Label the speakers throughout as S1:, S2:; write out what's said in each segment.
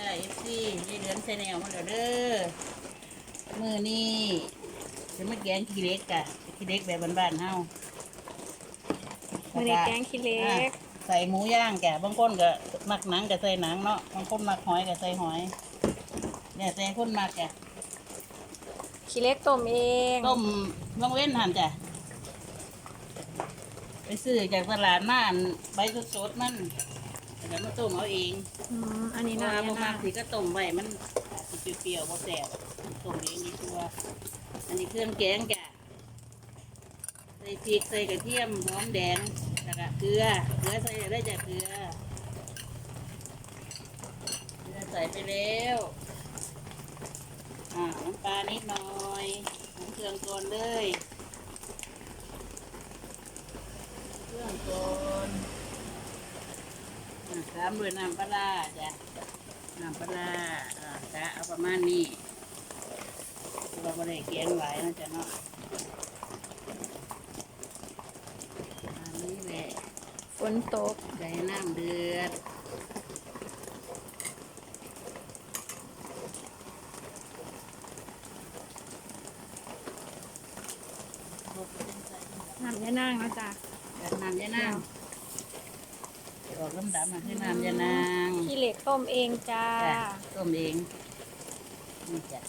S1: จ้าเอฟซียายเดือนใส่แนวมาแล้วเด้อมือนี่จะมาแกงขี้เล็กกะขี้เล็กแบบบ้านๆเฮา
S2: มื้อนี้แกงขี้เหล็
S1: อะ
S2: ก
S1: ใส่หมูย่างแกะบางคนก็มักหนังก็ใส่หนังเนาะบางคนมักหอยก็ใส่หอยเนี่ยแต่คนมักแกะ
S2: ขี้เหล็กต้มเอง
S1: ต้มลองเว้นหันจ้ะไปซื้อจากตลาดมาอันใบสดๆมัน แล้วมาต้มเอาเอง
S2: อืมอันนี้
S1: เพราะ
S2: น้ำ
S1: ว่าบ่
S2: ยานามา
S1: กสิก็ต้มไว้มันสิเปรี้ยวๆบ่แซ่บต้มเองดีกว่าอันนี้เครื่องแกงจ้ะใส่พริกใส่กระเทียมหอมแดงแล้วก็เกลือเกลือใส่ได้จากเกลือเกลือใส่ไปแล้วอ่าน้ำปลานิดหน่อยน้ำเครื่องก่อนเลยเครื่องก่อนอ่า ตามด้วยน้ำปลาร้าจ้ะน้ำปลาร้าอ่าจะเอาประมาณนี้เราไม่ได้เกียงหลายนะจ๊ะเนาะอันนี้แหละ
S2: ฝนตก
S1: ใจน้ำเดือด
S2: น้ำยานางนะจ๊ะ
S1: แบบน้ำยานาง ออกดำๆมาคือน้ำยานาง
S2: ขี้เหล็กต้มเองจ้า
S1: จ้ะต้มเองนี่จ้ะ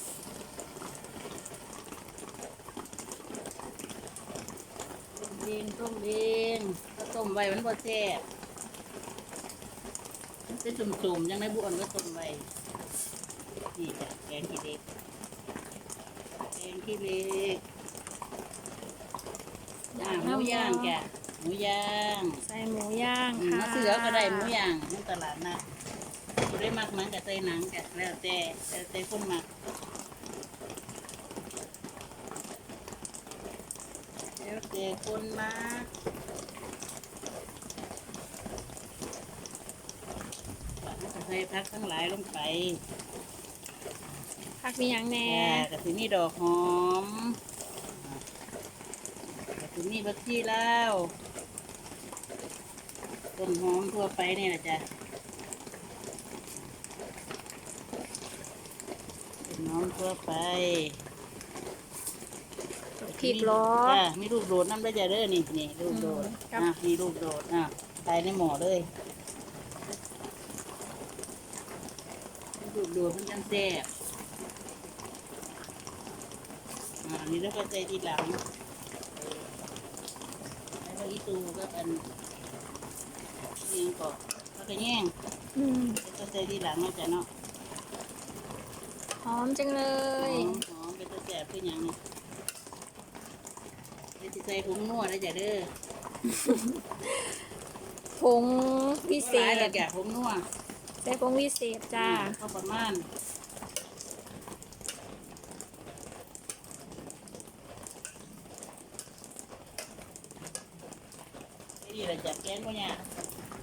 S1: ต้มเองต้มเองก็ต้มไว้มันบ่แซ่บมันเป็นจุ่มๆยังไงบุญก็ต้มไว้นี่จ้ะแกงขี้เหล็กแกงขี้เหล็กย่างหมูย่างจ้ะ หมูย่าง
S2: ใส่หมูย่าง
S1: อืม
S2: ค่ะ
S1: มาซื้อเอาก็ได้หมูย่างในตลาดนะผู้ได้มักหนังกับใส่หนังกับแล้วแต่แล้วแต่คนมักแล้วแต่คนมักแล้วก็ใส่พักทั้งหลายลงไป
S2: ผักมีหยังแหน่
S1: แต่กับที่นี่ดอกหอม กับที่นี่บักชีลาว ต้นหอมทั่วไปนี่แหละจ้ะเป็นน้องทั่วไป
S2: พริกล้อ
S1: จ้ะมีลูกโดดน้ำได้จ้ะเด้อนี่นี่ลูกโดด
S2: อืมครับ
S1: อะมีลูกโดดอะใส่ในหม้อเลยลูกโดดมันจังแซ่บอ่าอันนี้แล้วก็ใส่ทีหลังแล้วก็อีตูก็อัน นี่ก็แล้วก็แย่ง
S2: อืม
S1: แล้วก็ใส่ทีหลังนะจ๊ะเนาะ
S2: หอมจังเล
S1: หอย มหอมเป็นตัวแสบคือหยังนี่เดี๋ยวสิใส่ผงนัวแล้วจ้ะเด้อ
S2: ผงพิเศ
S1: หลาย
S2: ษ
S1: แล้วจ้ะผงนัว
S2: ใส่ผงพิเศษจ้า
S1: ก็ประมาณนี่แหละจ้ะแกงก็เนี่ย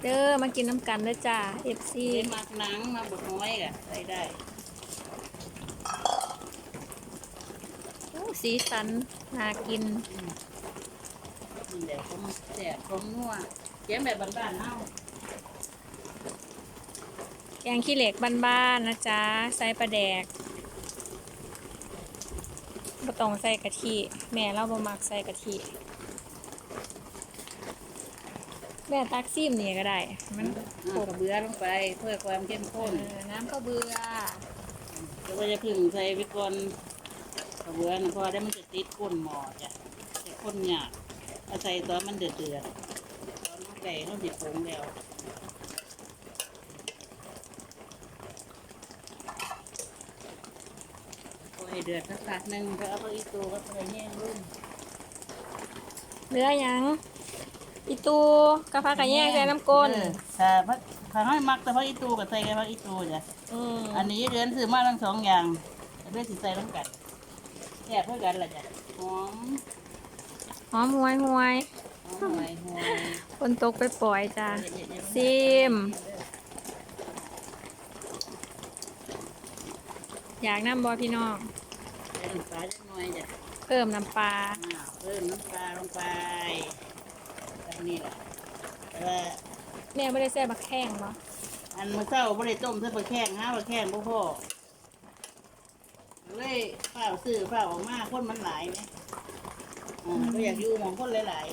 S2: เด้อมากินน้ำกันเด้อจ้า FC
S1: เล่นมักหนังมาบดน้อยกะใส่ได้
S2: โอ้สีสันน่ากิน
S1: นี่แหละผมแสบผมนัวแกงแบบบ้านๆเฮา
S2: แกงขี้เหล็กบ้านๆนะจ๊ะใส่ปลาแดกบ่ต้องใส่กะทิ แม่เราบ่มักใส่กะทิ แม่ตักซิมนี่ก็ได้ มัน
S1: อ่ากระเบือลงไปเพื่อความเข้ม
S2: เอ
S1: ข้น
S2: อน้ำข้าวเบื่อ
S1: แล้วก็จะพึ่งใส่ไปก่อนกระเบือนะเพราะว่าได้มันจะติดก้นหม้อจ้ะจะข้นยากเอาใส่ตอนมันเดือดเดือดๆตอนน้ำไก่ต้องติดผงแล้วพอให้เดือดสักพักหนึ่งก็เอาไปอีกตัวก็ไปแย่งรุ่น
S2: เหลือหยัง อีตูกะเพรากะแยกใส่น้ำก้น
S1: เออถ้าพักถ้าให้มักแต่พักอีตูกับใส่แค่พักอีตูจ้ะ
S2: อืม
S1: อันนี้เดือนซื้อมาทั้งสองอย่างเลือกสิใส่ทั้งกันแยกเพื่อกันละจ้ะหอม
S2: หอมหวยหวย
S1: หอมหวยหวย
S2: คนตกไปปล่อยจ้ะซิมอยากน้ำบอพี่น้อง
S1: ใส่น้ำปลาจักหน่อยจ้ะ
S2: เพิ่มน้ำปลา
S1: อ่าเพิ่มน้ำปลาลงไป แบบนี้แหละแต่ว่า
S2: แม่ไม่ได้ใส่บักแข้งเนาะ
S1: อ๋ออันมื้อเช้าบ่ได้ต้มเส้นปลาแข้งหาปลาแข้งบ่พอเลยเฝ้าวซื้อเฝ้าวออกมาคนมันหลายไหมอ่าก็อยากอยู่หมองคนหลาย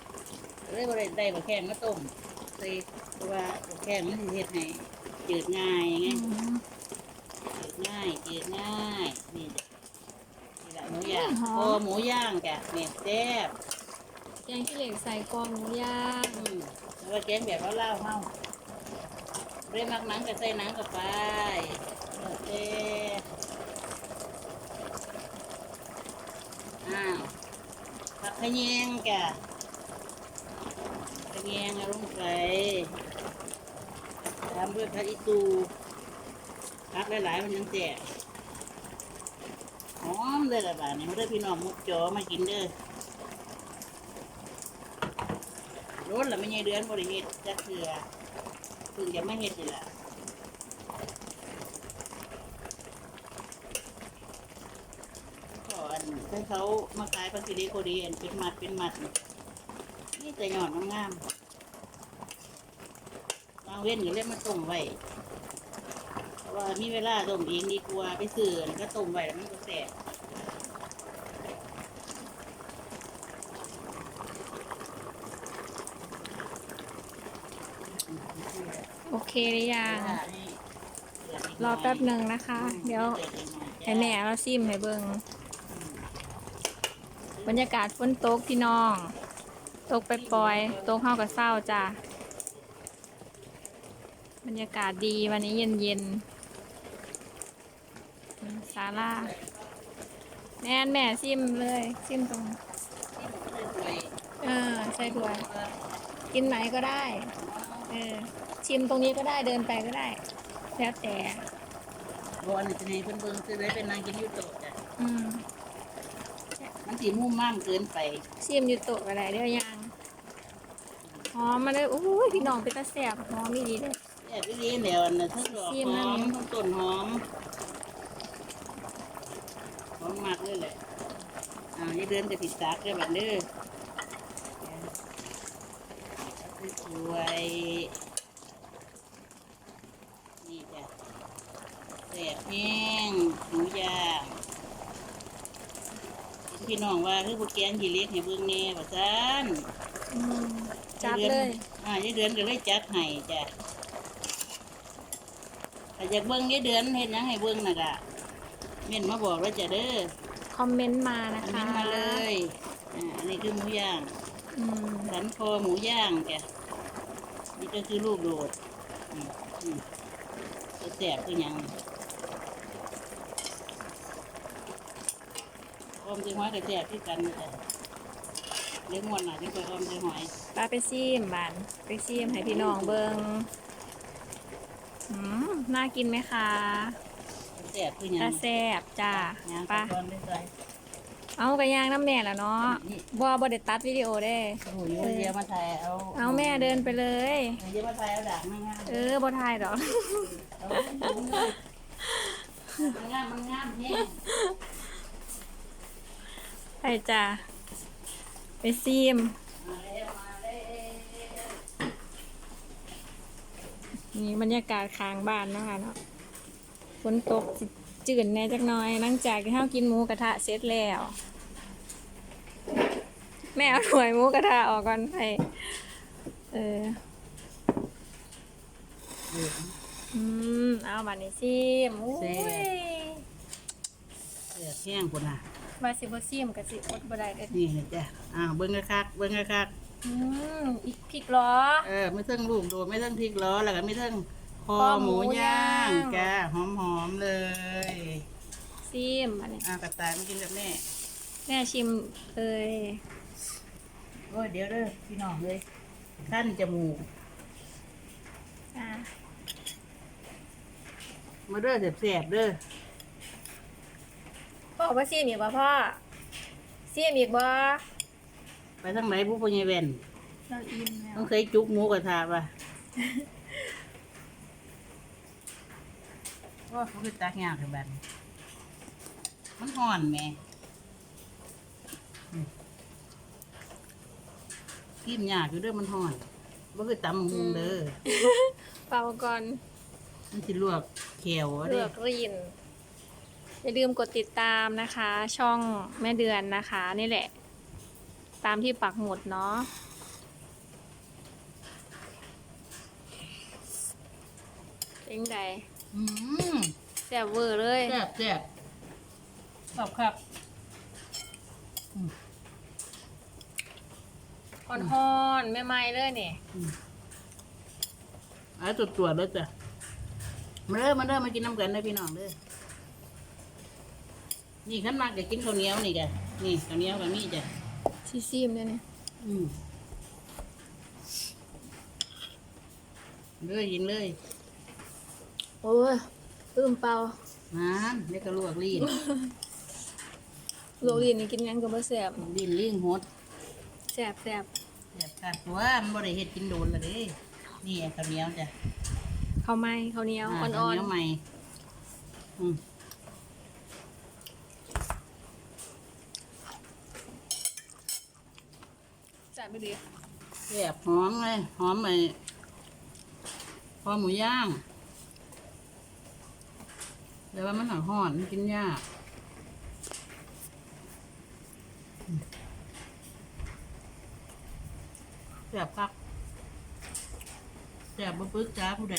S1: ๆเลยบ่ได้ได้ปลาแข้งมาต้มเลยเพราะว่าปลาแข้งมันสิเฮ็ดให้จืดง่ายไง
S2: อืม
S1: จืดง่ายจืดง่าย นี่จ้ะนี่แหละหมูย่าง
S2: หอม
S1: โอ้หมูย่างจ้ะเนี่ยแซ่บ
S2: แกงขี้เหล็กใส่กองหมูย่าง
S1: อืมแล้วแกงแบบว่าเล่าเฮาเรียมักหนังก็ใส่หนังกับไปโอเคอ้าวผักขะแยงจ้ะขะแยงอาลงไปตามด้วยผักอีตูผักหลายๆมันยังแจกหอมเลยละบาทนี่มาเด้อพี่น้องมุกจอมากินเด้อ รถละไม่ใช่เดือนบริเฮ็ดจะเถื่อเพิ่งจะไม่เฮ็ดนี่แหละก่อนให้เขามาขายปลาซิลิโคดีอันเป็นมัดเป็นมัด นี่นี่แต่หยอดงามๆบางเว้นก็เล่นมาต้มไว้เพราะว่ามีเวลาต้มเองดีกว่าไปซื้อก็ต้มไว้แล้วมันก็แสบ
S2: โอเคหรือยังรอแป๊บหนึ่งนะคะ เดี๋ยวให้แม่เราซิมให้เบิงบรรยากาศฝนตกพี่น้อง ตกไปปล่อยๆตกเข้ากับเศร้าจ้ะบรรยากาศดีวันนี้เย็นเย็นๆศาลาแม่แม่ซิมเลยซิมตรงเออใส่ถ้วยกินไหนก็ได้ เออ ชิมตรงนี้ก็ได้เดินไปก็ได้ แล้วแต่
S1: บอันนี้จะในเพิ่นเบิ่งซื้อได้เป็นนางกินอยูโตะจ้ะ
S2: อืม
S1: มันสีมุ่มม่ามเกินไป
S2: ชิมอยู่โต๊ะอะไรเดี๋ยวยังหอมมาเลยโอ้ยพี่น้องเป็นตาแสบหอมมีดีเลย
S1: แอบไปเรียนเดี๋ยวอันนั้นทั้งดอก
S2: ซีม
S1: ห
S2: นั่
S1: อนม
S2: นี่
S1: ทั้งต้นหอมหอมมากเลยแหละอ่านี่เดือนจะติดตากเลยบัดเด้อสวยๆนี่จ้ะ แสบแห้งหมูย่างพี่น้องว่าคือพวกแกงยีเล็กให้เบิ่งแน่ว่าซั่น
S2: อืมจัดเลย
S1: อ่ายายเดือนก็เลยจัดให้จ้ะถ้าอยากเบิ่งยายเดือนเห็นยังให้เบิ่งน่ะกะเม่นมาบอกแล้วจ้ะเด้อ
S2: คอมเมนต์มานะ
S1: คอมเม
S2: คะ
S1: นต์มาเลยอ่าอันนี้คือหมูย่าง
S2: อืม
S1: สันคอหมูย่างจ้ะนี่ก็คือลูกโดดอืมอืมจะแสบคือหยัง ออมจะหอยกับแสบที่กันนะจ้ะเลี้ยงมวนหน่ะที่ไปออมจะหอย
S2: ปลาไปซิมบานไปซิมให้พี่น้องเบิงอืมน่ากินไหมคะ
S1: แสบคือหยัง
S2: ตาแซบจ้า
S1: ย่าง
S2: ไปะ
S1: ตอนได้ใจ
S2: เอากระย่างน้ำแม่แล้วเนาะ
S1: นี่
S2: บ่บ่ได้ตัดวิดีโอได้
S1: โอ้โหเยอะมาถ่ายเอา
S2: เอาแม่เดินไปเลย
S1: เยอะมาถ่ายเอาด่างไม่งาม
S2: เออบ่ถ่ายดอก
S1: เอาไว้ดูเลยมันงามมันงามแห้ง
S2: ไปจ้าไปซิม
S1: มาแล้วมาแล้ว
S2: นี่บรรยากาศค้างบ้านเนาะคะเนาะฝนตกสิจืดแหน่จักหน่อยหลังจากที่เฮากินหมูกระทะเสร็จแล้ว แม่เอาถ้วยหมูกระทะออกก่อนให้เอออืมเอาบัดนี้ซิมอุ้ย
S1: เสือแห้งคนน่ะ
S2: บาสิบ่ซิมก็สิอดบ่ได้เด้อ
S1: นี่นะจ้ะอ้าวเบิ้งกระคักเบิ้งกระคัก
S2: อืมอีกพริกเหรอ
S1: เออไม่เทิงลูกโดดไม่เทิงพริกล้อแล้วก็ไม่เทิงคอ
S2: คอห
S1: ห
S2: มู
S1: มูย่าง
S2: ย่าง
S1: จ้าหอมหอมๆเลย
S2: ซิมอันนี้
S1: อ่ากระต่ายมากินกับแม่
S2: แม่ชิมเอ้ย
S1: โอ้ยเดี๋ยวเด้อพี่น้องเลยขั้นจมูก
S2: อะ
S1: มาเด้อแสบๆเด้อ
S2: พ่อบ่ซิมอีกบ่พ่อซิมอีกบ่
S1: ไปทางไหนผู้พญายแว่น
S2: เราอิ่มแล้ว
S1: ต้องเคยจุกหมูกระทะป่ะว่าเขาคือตักยากคือแบบนี้มันห่อนแหม่อืมกินยากอยู่เด้อมันห่อนว่าคือตำมุงเด้อ
S2: เป่าก่อน
S1: มันสิลวกแขวอะ
S2: เลื
S1: เด้
S2: อกรีน อย่าลืมกดติดตามนะคะ ช่องแม่เดือนนะคะ นี่แหละ ตามที่ปักหมุดเนาะเป็นไง
S1: อืม
S2: แซ่บเวอร์เลย
S1: แซ่บแซ่บขอบครับ
S2: อ่อนๆไม่ไหม้เลยเนี่ย
S1: ไอ้ตัวตัวๆแล้วจ้ะมาเด้อมาเด้อมากินน้ำกันได้อพี่น้องเด้อ นี่ขันมากจะกินข้าวเหนียวนี่แกนี่ข้าวเหนียวกับนี่จ้ะ
S2: ซีซีมเลยเนี่ย
S1: อืมเลยยินเลย
S2: โอ้ยตื้มเป่า
S1: น้ำเด็กก็ลวกลีน
S2: โรลีนนี่กินงั้นก็บ่แซ่บ
S1: ลีนลิงหด
S2: แซ่บแซ่บ
S1: แบบขาดตัวมันบ่ได้เฮ็ดกินโดนละเด้นี่ไอ้ข้าวเหนียวจ้ะ
S2: ข้าวไหม้ข้าวเหนียวาอ่
S1: ข้าว
S2: อน
S1: เหนียวใหม่อืม
S2: ๆแซ่บ ไปดี
S1: แบบหอมเลยหอมไอ้พอหมูย่างแต่ว่ามันหนังห่อนมันกินยากอืมแสบคักแสบบ่ปึกจ้าผู้ใด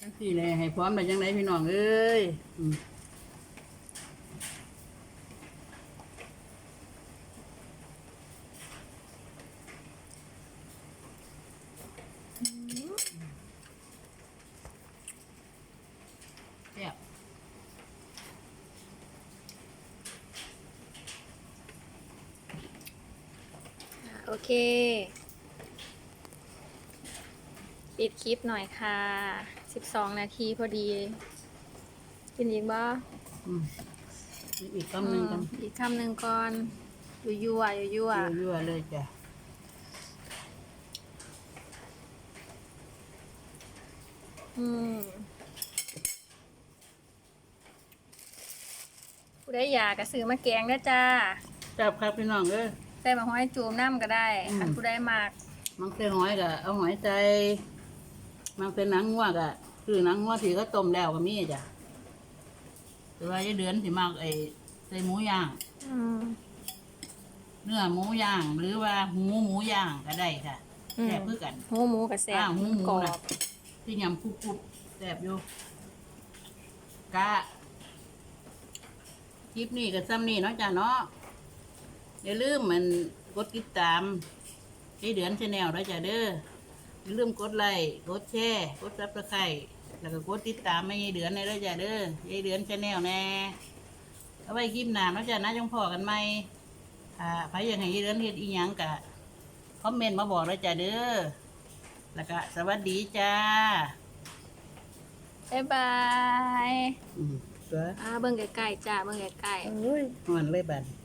S1: จังสี่เลยให้พร้อมได้จังไดพี่น้องเอ้ยอืม แซ่บ
S2: โอเค ปิดคลิปหน่อยค่ะ 12 นาทีพอดี กินอีกบ่
S1: อืมมีอีกคำหนึ่งกัน
S2: อืมอีกคำหนึ่งก่อนยั่วยั่วยั่วยั่ว
S1: ยั่วๆเลยจ้ะ
S2: อืมผู้ได้อยากกระซื้อมาแกงนะจ้า
S1: แซ่บครับพี่น้องเอ้ย
S2: ใส่มาห้อยจูมน้ำก็ได้
S1: อืม
S2: คันผู้ได้มาก
S1: มังเส้หอยกะเอาหอยใจ มังเส้หนังงัวกะคือหนังงัวที่เขาต้มแล้วก็มีจ้ะแต่ว่าไอ้เดือนสิมากไอ้ใส่หมูย่าง
S2: อืม
S1: เนื้อหมูย่าง หรือว่าหูหมูย่างก็ได้ค่ะ
S2: อืม
S1: แซ่บคือกัน
S2: หูหมูกับแซ่บ
S1: อ่าหูหมู
S2: กรอ
S1: น่ะ
S2: บ
S1: ที่ยำคุบๆแซ่บอยู่กะคลิปนี้กับซ้ำนี่เนาะจ้ะเนาะ อย่าลืมมันกดติดตามไอ้เดือนชาแนลด้วยจ้ะเด้ออย่าลืมกดไลค์กดแชร์กดซับสไครต์แล้วก็กดติดตามไม่ยายเดือนในด้วยจ้ะเด้อไอ้เดือนชาแนลแน่เอาไว้คลิปหน้าเนาะจ้ะนะจงพอกันไหมอ่าใครอยากให้ยายเดือนเฮ็ดอีหยังกะคอมเมนต์มาบอกด้วยจ้ะเด้อแล้วก็สวัสดีจ้า
S2: บ๊ายบาย
S1: อืมเสือ
S2: อ่าเบิ่งไกลๆจ้าเบิ่งไกลๆ
S1: เอ้ยมันเลยบัดน